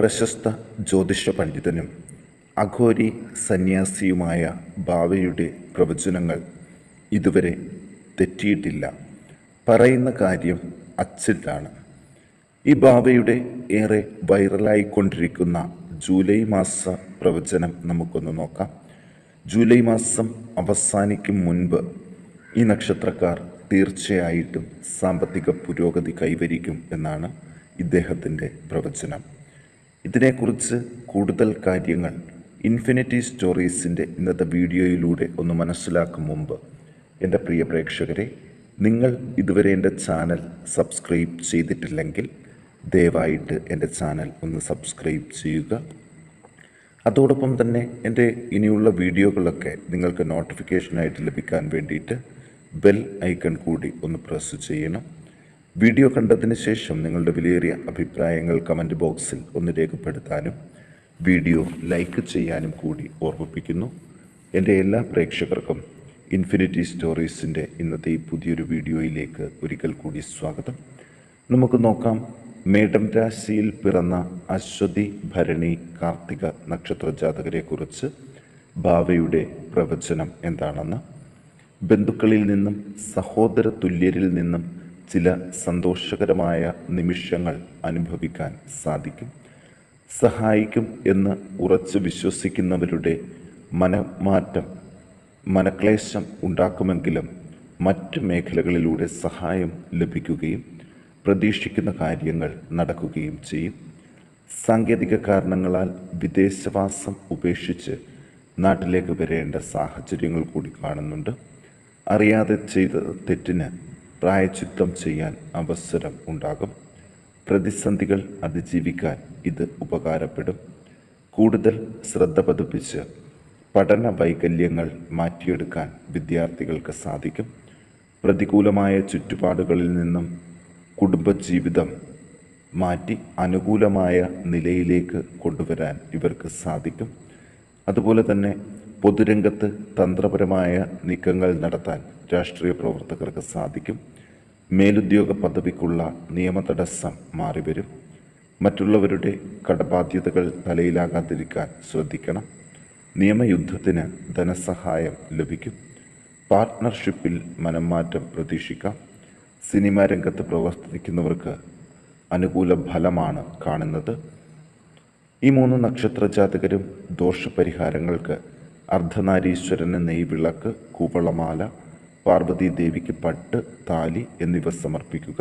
പ്രശസ്ത ജ്യോതിഷ പണ്ഡിതനും അഘോരി സന്യാസിയുമായ ബാവയുടെ പ്രവചനങ്ങൾ ഇതുവരെ തെറ്റിയിട്ടില്ല. പറയുന്ന കാര്യം അച്ചിട്ടാണ് ഈ ബാവയുടെ ഏറെ വൈറലായിക്കൊണ്ടിരിക്കുന്ന ജൂലൈ മാസ പ്രവചനം നമുക്കൊന്ന് നോക്കാം. ജൂലൈ മാസം അവസാനിക്കും മുൻപ് ഈ നക്ഷത്രക്കാർ തീർച്ചയായിട്ടും സാമ്പത്തിക പുരോഗതി കൈവരിക്കും എന്നാണ് ഇദ്ദേഹത്തിന്റെ പ്രവചനം. ഇതിനെക്കുറിച്ച് കൂടുതൽ കാര്യങ്ങൾ ഇൻഫിനിറ്റി സ്റ്റോറീസിന്റെ ഇന്നത്തെ വീഡിയോയിലൂടെ ഒന്ന് മനസ്സിലാക്കും മുമ്പ്. എന്റെ പ്രിയ പ്രേക്ഷകരെ നിങ്ങൾ ഇതുവരെ എന്റെ ചാനൽ സബ്സ്ക്രൈബ് ചെയ്തിട്ടില്ലെങ്കിൽ ദയവായിട്ട് എന്റെ ചാനൽ ഒന്ന് സബ്സ്ക്രൈബ് ചെയ്യുക. അതോടൊപ്പം തന്നെ എന്റെ ഇനിയുള്ള വീഡിയോകളൊക്കെ നിങ്ങൾക്ക് നോട്ടിഫിക്കേഷനായിട്ട് ലഭിക്കാൻ വേണ്ടിയിട്ട് ബെൽ ഐക്കൺ കൂടി ഒന്ന് പ്രസ് ചെയ്യണം. വീഡിയോ കണ്ടതിന് ശേഷം നിങ്ങളുടെ വിലയേറിയ അഭിപ്രായങ്ങൾ കമന്റ് ബോക്സിൽ ഒന്ന് രേഖപ്പെടുത്താനും വീഡിയോ ലൈക്ക് ചെയ്യാനും കൂടി ഓർമ്മിപ്പിക്കുന്നു. എന്റെ എല്ലാ പ്രേക്ഷകർക്കും ഇൻഫിനിറ്റി സ്റ്റോറീസിന്റെ ഇന്നത്തെ ഈ പുതിയൊരു വീഡിയോയിലേക്ക് ഒരിക്കൽ കൂടി സ്വാഗതം. നമുക്ക് നോക്കാം. മേടം രാശിയിൽ പിറന്ന അശ്വതി ഭരണി കാർത്തിക നക്ഷത്ര ജാതകരെക്കുറിച്ച് ഭാവയുടെ പ്രവചനം എന്താണെന്ന്. ബന്ധുക്കളിൽ നിന്നും സഹോദര തുല്യരിൽ നിന്നും ചില സന്തോഷകരമായ നിമിഷങ്ങൾ അനുഭവിക്കാൻ സാധിക്കും. സഹായിക്കും എന്ന് ഉറച്ചു വിശ്വസിക്കുന്നവരുടെ മനമാറ്റം മനക്ലേശം ഉണ്ടാക്കുമെങ്കിലും മറ്റ് മേഖലകളിലൂടെ സഹായം ലഭിക്കുകയും പ്രതീക്ഷിക്കുന്ന കാര്യങ്ങൾ നടക്കുകയും ചെയ്യും. സാങ്കേതിക കാരണങ്ങളാൽ വിദേശവാസം ഉപേക്ഷിച്ച് നാട്ടിലേക്ക് വരേണ്ട സാഹചര്യങ്ങൾ കൂടി കാണുന്നുണ്ട്. അറിയാതെ ചെയ്ത തെറ്റിന് പ്രായച്ചിത്തം ചെയ്യാൻ അവസരം ഉണ്ടാകും. പ്രതിസന്ധികൾ അതിജീവിക്കാൻ ഇത് ഉപകാരപ്പെടും. കൂടുതൽ ശ്രദ്ധ പതിപ്പിച്ച് പഠന വൈകല്യങ്ങൾ മാറ്റിയെടുക്കാൻ വിദ്യാർത്ഥികൾക്ക് സാധിക്കും. പ്രതികൂലമായ ചുറ്റുപാടുകളിൽ നിന്നും കുടുംബജീവിതം മാറ്റി അനുകൂലമായ നിലയിലേക്ക് കൊണ്ടുവരാൻ ഇവർക്ക് സാധിക്കും. അതുപോലെ തന്നെ പൊതുരംഗത്ത് തന്ത്രപരമായ നീക്കങ്ങൾ നടത്താൻ രാഷ്ട്രീയ പ്രവർത്തകർക്ക് സാധിക്കും. മേലുദ്യോഗ പദവിക്കുള്ള നിയമ നിയമതടസ്സം മാറിവരും. മറ്റുള്ളവരുടെ കടബാധ്യതകൾ തലയിലാകാതിരിക്കാൻ ശ്രദ്ധിക്കണം. നിയമയുദ്ധത്തിന് ധനസഹായം ലഭിക്കും. പാർട്ട്ണർഷിപ്പിൽ മനംമാറ്റം പ്രതീക്ഷിക്കാം. സിനിമാ രംഗത്ത് പ്രവർത്തിക്കുന്നവർക്ക് അനുകൂല ഫലമാണ് കാണുന്നത്. ഈ മൂന്ന് നക്ഷത്ര ജാതകരും ദോഷപരിഹാരങ്ങൾക്ക് അർദ്ധനാരീശ്വരന് നെയ്വിളക്ക് കൂവളമാല പാർവതി ദേവിക്ക് പട്ട് താലി എന്നിവ സമർപ്പിക്കുക.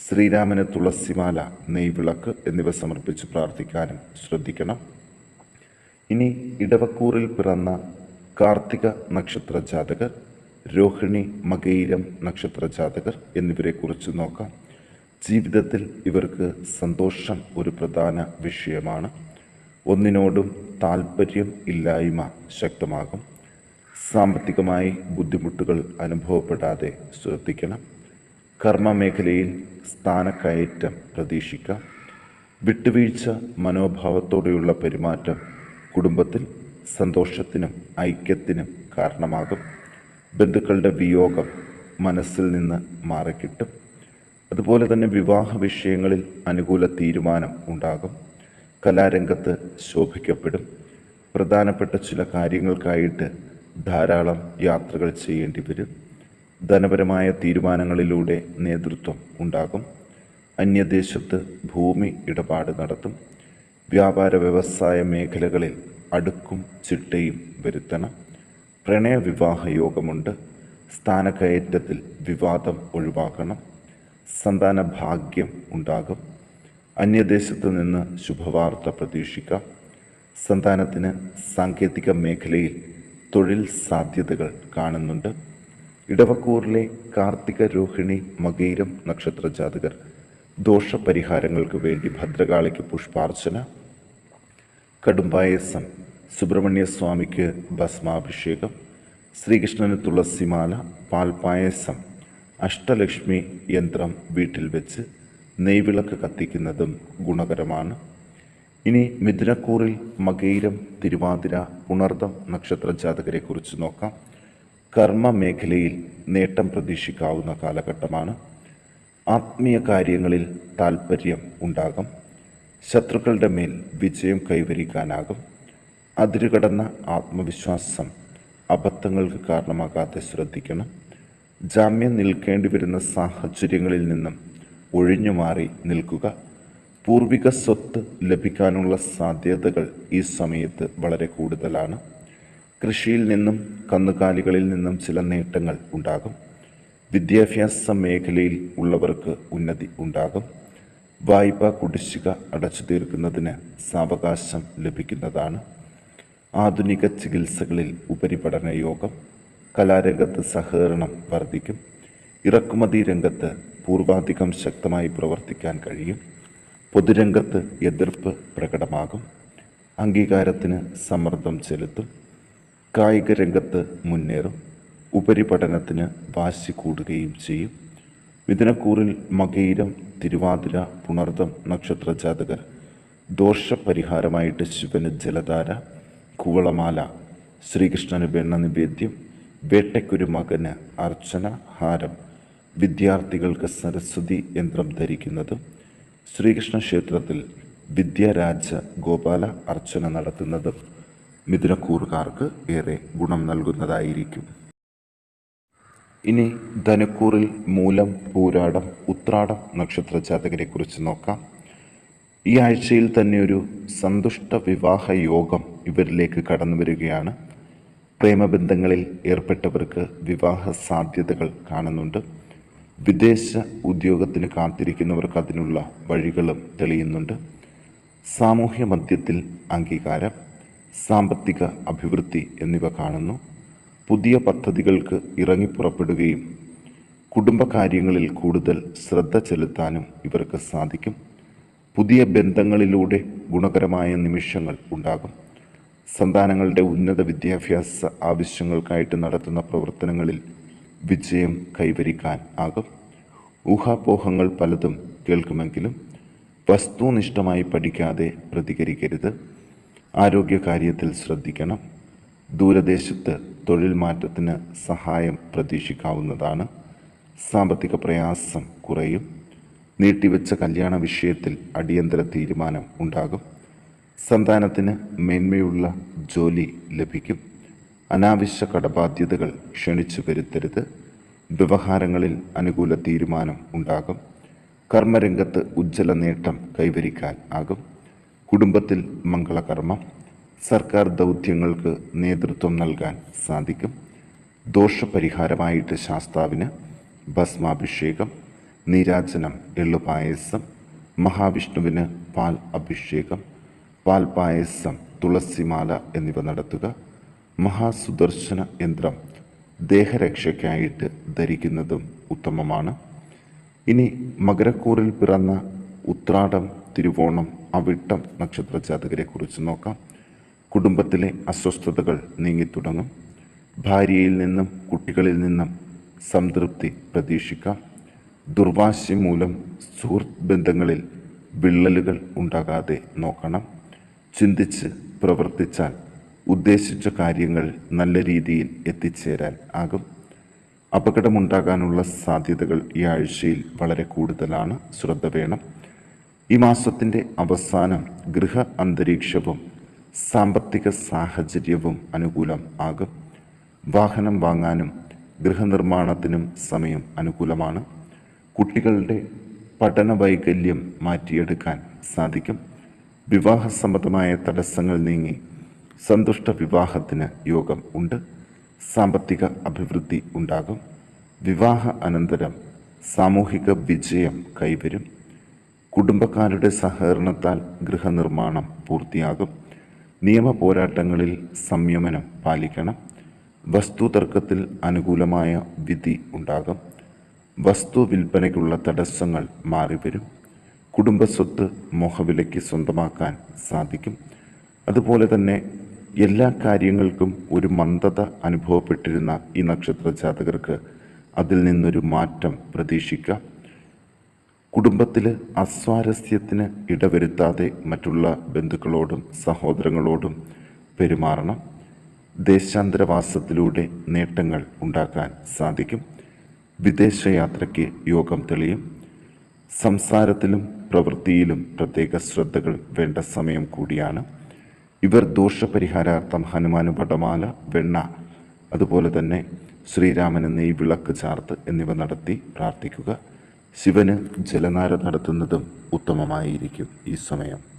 ശ്രീരാമന് തുളസിമാല നെയ്വിളക്ക് എന്നിവ സമർപ്പിച്ച് പ്രാർത്ഥിക്കാനും ശ്രദ്ധിക്കണം. ഇനി ഇടവക്കൂറിൽ പിറന്ന കാർത്തിക നക്ഷത്ര ജാതകർ രോഹിണി മകയിരം നക്ഷത്ര ജാതകർ എന്നിവരെക്കുറിച്ച് നോക്കാം. ജീവിതത്തിൽ ഇവർക്ക് സന്തോഷം ഒരു പ്രധാന വിഷയമാണ്. ഒന്നിനോടും താല്പര്യം ഇല്ലായ്മ ശക്തമാകും. സാമ്പത്തികമായി ബുദ്ധിമുട്ടുകൾ അനുഭവപ്പെടാതെ ശ്രദ്ധിക്കണം. കർമ്മമേഖലയിൽ സ്ഥാനക്കയറ്റം പ്രതീക്ഷിക്കാം. വിട്ടുവീഴ്ച മനോഭാവത്തോടെയുള്ള പെരുമാറ്റം കുടുംബത്തിൽ സന്തോഷത്തിനും ഐക്യത്തിനും കാരണമാകും. ബന്ധുക്കളുടെ വിയോഗം മനസ്സിൽ നിന്ന് മാറിക്കിട്ടും. അതുപോലെ തന്നെ വിവാഹ വിഷയങ്ങളിൽ അനുകൂല തീരുമാനം ഉണ്ടാകും. കലാരംഗത്ത് ശോഭിക്കപ്പെടും. പ്രധാനപ്പെട്ട ചില കാര്യങ്ങൾക്കായിട്ട് ധാരാളം യാത്രകൾ ചെയ്യേണ്ടി വരും. ധനപരമായ തീരുമാനങ്ങളിലൂടെ നേതൃത്വം ഉണ്ടാകും. അന്യദേശത്ത് ഭൂമി ഇടപാട് നടത്തും. വ്യാപാര വ്യവസായ മേഖലകളിൽ അടുക്കും ചിട്ടയും വരുത്തണം. പ്രണയവിവാഹ യോഗമുണ്ട്. സ്ഥാനക്കയറ്റത്തിൽ വിവാദം ഒഴിവാക്കണം. സന്താന ഭാഗ്യം ഉണ്ടാകും. അന്യദേശത്ത് നിന്ന് ശുഭവാർത്ത പ്രതീക്ഷിക്കാം. സന്താനത്തിന് സാങ്കേതിക മേഖലയിൽ തൊഴിൽ സാധ്യതകൾ കാണുന്നുണ്ട്. ഇടവക്കൂറിലെ കാർത്തിക രോഹിണി മകീരം നക്ഷത്ര ജാതകർ ദോഷപരിഹാരങ്ങൾക്ക് വേണ്ടി ഭദ്രകാളിക്ക് പുഷ്പാർച്ചന. കടുംപായസം സുബ്രഹ്മണ്യസ്വാമിക്ക് ഭസ്മാഭിഷേകം. ശ്രീകൃഷ്ണന് തുളസിമാല പാൽപായസം അഷ്ടലക്ഷ്മി യന്ത്രം വീട്ടിൽ വെച്ച് നെയ്വിളക്ക് കത്തിക്കുന്നതും ഗുണകരമാണ്. ഇനി മിഥുനക്കൂറിൽ മകയിരം തിരുവാതിര പുണർദം നക്ഷത്ര ജാതകരെക്കുറിച്ച് നോക്കാം. കർമ്മ മേഖലയിൽ നേട്ടം പ്രതീക്ഷിക്കാവുന്ന കാലഘട്ടമാണ്. ആത്മീയ കാര്യങ്ങളിൽ താൽപ്പര്യം ഉണ്ടാകും. ശത്രുക്കളുടെ മേൽ വിജയം കൈവരിക്കാനാകും. അതിരുകടന്ന ആത്മവിശ്വാസം അബദ്ധങ്ങൾക്ക് കാരണമാകാതെ ശ്രദ്ധിക്കണം. ജാമ്യം നിൽക്കേണ്ടി വരുന്ന സാഹചര്യങ്ങളിൽ നിന്നും ഒഴിഞ്ഞു മാറി നിൽക്കുക. പൂർവിക സ്വത്ത് ലഭിക്കാനുള്ള സാധ്യതകൾ ഈ സമയത്ത് വളരെ കൂടുതലാണ്. കൃഷിയിൽ നിന്നും കന്നുകാലികളിൽ നിന്നും ചില നേട്ടങ്ങൾ ഉണ്ടാകും. വിദ്യാഭ്യാസ മേഖലയിൽ ഉള്ളവർക്ക് ഉന്നതി ഉണ്ടാകും. വായ്പ കുടിശ്ശിക അടച്ചു തീർക്കുന്നതിന് സാവകാശം ലഭിക്കുന്നതാണ്. ആധുനിക ചികിത്സകളിൽ ഉപരിപഠന യോഗം കലാരംഗത്ത് സഹകരണം വർദ്ധിക്കും. ഇറക്കുമതി രംഗത്ത് പൂർവാധികം ശക്തമായി പ്രവർത്തിക്കാൻ കഴിയും. പൊതുരംഗത്ത് എതിർപ്പ് പ്രകടമാകും. അംഗീകാരത്തിന് സമ്മർദ്ദം ചെലുത്തും. കായിക രംഗത്ത് മുന്നേറും. ഉപരിപഠനത്തിന് വാശി കൂടുകയും ചെയ്യും. മിഥുനക്കൂറിൽ മകയിരം തിരുവാതിര പുണർദം നക്ഷത്ര ജാതകർ. ദോഷപരിഹാരമായിട്ട് ശിവന് ജലധാര കുവളമാല ശ്രീകൃഷ്ണന് വെണ്ണ നിവേദ്യം വേട്ടയ്ക്കൊരു മകന് അർച്ചന ഹാരം. വിദ്യാർത്ഥികൾക്ക് സരസ്വതി യന്ത്രം ധരിക്കുന്നത്. ശ്രീകൃഷ്ണ ക്ഷേത്രത്തിൽ വിദ്യാരാജ ഗോപാല അർച്ചന നടത്തുന്നതും മിഥുനക്കൂറുകാർക്ക് ഏറെ ഗുണം നൽകുന്നതായിരിക്കും. ഇനി ധനുക്കൂറിൽ മൂലം പൂരാടം ഉത്രാടം നക്ഷത്ര ജാതകരെക്കുറിച്ച് നോക്കാം. ഈ ആഴ്ചയിൽ തന്നെ ഒരു സന്തുഷ്ട വിവാഹ യോഗം ഇവരിലേക്ക് കടന്നു വരികയാണ്. പ്രേമബന്ധങ്ങളിൽ ഏർപ്പെട്ടവർക്ക് വിവാഹ സാധ്യതകൾ കാണുന്നുണ്ട്. വിദേശ ഉദ്യോഗത്തിന് കാത്തിരിക്കുന്നവർക്ക് അതിനുള്ള വഴികളും തെളിയുന്നുണ്ട്. സാമൂഹ്യ മധ്യത്തിൽ അംഗീകാരം സാമ്പത്തിക അഭിവൃദ്ധി എന്നിവ കാണുന്നു. പുതിയ പദ്ധതികൾക്ക് ഇറങ്ങിപ്പുറപ്പെടുകയും കുടുംബകാര്യങ്ങളിൽ കൂടുതൽ ശ്രദ്ധ ചെലുത്താനും ഇവർക്ക് സാധിക്കും. പുതിയ ബന്ധങ്ങളിലൂടെ ഗുണകരമായ നിമിഷങ്ങൾ ഉണ്ടാകും. സന്താനങ്ങളുടെ ഉന്നത വിദ്യാഭ്യാസ ആവശ്യങ്ങൾക്കായിട്ട് നടത്തുന്ന പ്രവർത്തനങ്ങളിൽ വിജയം കൈവരിക്കാൻ ആകും. ഊഹാപോഹങ്ങൾ പലതും കേൾക്കുമെങ്കിലും വസ്തുനിഷ്ഠമായി പഠിക്കാതെ പ്രതികരിക്കരുത്. ആരോഗ്യകാര്യത്തിൽ ശ്രദ്ധിക്കണം. ദൂരദേശത്ത് തൊഴിൽ മാറ്റത്തിന് സഹായം പ്രതീക്ഷിക്കാവുന്നതാണ്. സാമ്പത്തിക പ്രയാസം കുറയും. നീട്ടിവെച്ച കല്യാണ വിഷയത്തിൽ അടിയന്തര തീരുമാനം ഉണ്ടാകും. സന്താനത്തിന് മേന്മയുള്ള ജോലി ലഭിക്കും. അനാവശ്യ കടബാധ്യതകൾ ക്ഷണിച്ചു വരുത്തരുത് വ്യവഹാരങ്ങളിൽ അനുകൂല തീരുമാനം ഉണ്ടാകും. കർമ്മരംഗത്ത് ഉജ്ജ്വല നേട്ടം കൈവരിക്കാൻ ആകും. കുടുംബത്തിൽ മംഗളകർമ്മം. സർക്കാർ ദൗത്യങ്ങൾക്ക് നേതൃത്വം നൽകാൻ സാധിക്കും. ദോഷപരിഹാരമായിട്ട് ശാസ്താവിന് ഭസ്മാഭിഷേകം. നീരാജനം എള്ളുപായസം. മഹാവിഷ്ണുവിന് പാൽ അഭിഷേകം. പാൽ പായസം തുളസിമാല എന്നിവ നടത്തുക. മഹാസുദർശന യന്ത്രം ദേഹരക്ഷയ്ക്കായിട്ട് ധരിക്കുന്നതും ഉത്തമമാണ്. ഇനി മകരക്കൂറിൽ പിറന്ന ഉത്രാടം തിരുവോണം അവിട്ടം നക്ഷത്ര ജാതകരെക്കുറിച്ച് നോക്കാം. കുടുംബത്തിലെ അസ്വസ്ഥതകൾ നീങ്ങിത്തുടങ്ങും. ഭാര്യയിൽ നിന്നും കുട്ടികളിൽ നിന്നും സംതൃപ്തി പ്രതീക്ഷിക്കാം. ദുർവാശി മൂലം സുഹൃത്ത് ബന്ധങ്ങളിൽ വിള്ളലുകൾ ഉണ്ടാകാതെ നോക്കണം. ചിന്തിച്ച് പ്രവർത്തിച്ചാൽ ഉദ്ദേശിച്ച കാര്യങ്ങൾ നല്ല രീതിയിൽ എത്തിച്ചേരാൻ ആകും. അപകടമുണ്ടാകാനുള്ള സാധ്യതകൾ ഈ ആഴ്ചയിൽ വളരെ കൂടുതലാണ്. ശ്രദ്ധ വേണം. ഈ മാസത്തിന്റെ അവസാനം ഗൃഹ അന്തരീക്ഷവും സാമ്പത്തിക സാഹചര്യവും അനുകൂലം ആകും. വാഹനം വാങ്ങാനും ഗൃഹനിർമ്മാണത്തിനും സമയം അനുകൂലമാണ്. കുട്ടികളുടെ പഠന വൈകല്യം മാറ്റിയെടുക്കാൻ സാധിക്കും. വിവാഹ സംബന്ധമായ തടസ്സങ്ങൾ നീങ്ങി സന്തുഷ്ട വിവാഹത്തിന് യോഗം ഉണ്ട്. സാമ്പത്തിക അഭിവൃദ്ധി ഉണ്ടാകും. വിവാഹ അനന്തരം സാമൂഹിക വിജയം കൈവരും. കുടുംബക്കാരുടെ സഹകരണത്താൽ ഗൃഹനിർമ്മാണം പൂർത്തിയാകും. നിയമ പോരാട്ടങ്ങളിൽ സംയമനം പാലിക്കണം. വസ്തുതർക്കത്തിൽ അനുകൂലമായ വിധി ഉണ്ടാകും. വസ്തു വിൽപ്പനയ്ക്കുള്ള തടസ്സങ്ങൾ മാറിവരും. കുടുംബസ്വത്ത് മോഹവിലയ്ക്ക് സ്വന്തമാക്കാൻ സാധിക്കും. അതുപോലെ തന്നെ എല്ലാ കാര്യങ്ങൾക്കും ഒരു മന്ദത അനുഭവപ്പെട്ടിരുന്ന ഈ നക്ഷത്ര ജാതകർക്ക് അതിൽ നിന്നൊരു മാറ്റം പ്രതീക്ഷിക്കാം. കുടുംബത്തിൽ അസ്വാരസ്യത്തിന് ഇടവരുത്താതെ മറ്റുള്ള ബന്ധുക്കളോടും സഹോദരങ്ങളോടും പെരുമാറണം. ദേശാന്തരവാസത്തിലൂടെ നേട്ടങ്ങൾ ഉണ്ടാക്കാൻ സാധിക്കും. വിദേശയാത്രയ്ക്ക് യോഗം തെളിയും. സംസാരത്തിലും പ്രവൃത്തിയിലും പ്രത്യേക ശ്രദ്ധകൾ വേണ്ട സമയം കൂടിയാണ്. ഇവർ ദോഷപരിഹാരാർത്ഥം ഹനുമാന് പടമാല വെണ്ണ അതുപോലെ തന്നെ ശ്രീരാമന് നെയ് വിളക്ക് ചാർത്ത് എന്നിവ നടത്തി പ്രാർത്ഥിക്കുക. ശിവന് ജലനാര നടത്തുന്നതും ഉത്തമമായിരിക്കും ഈ സമയം.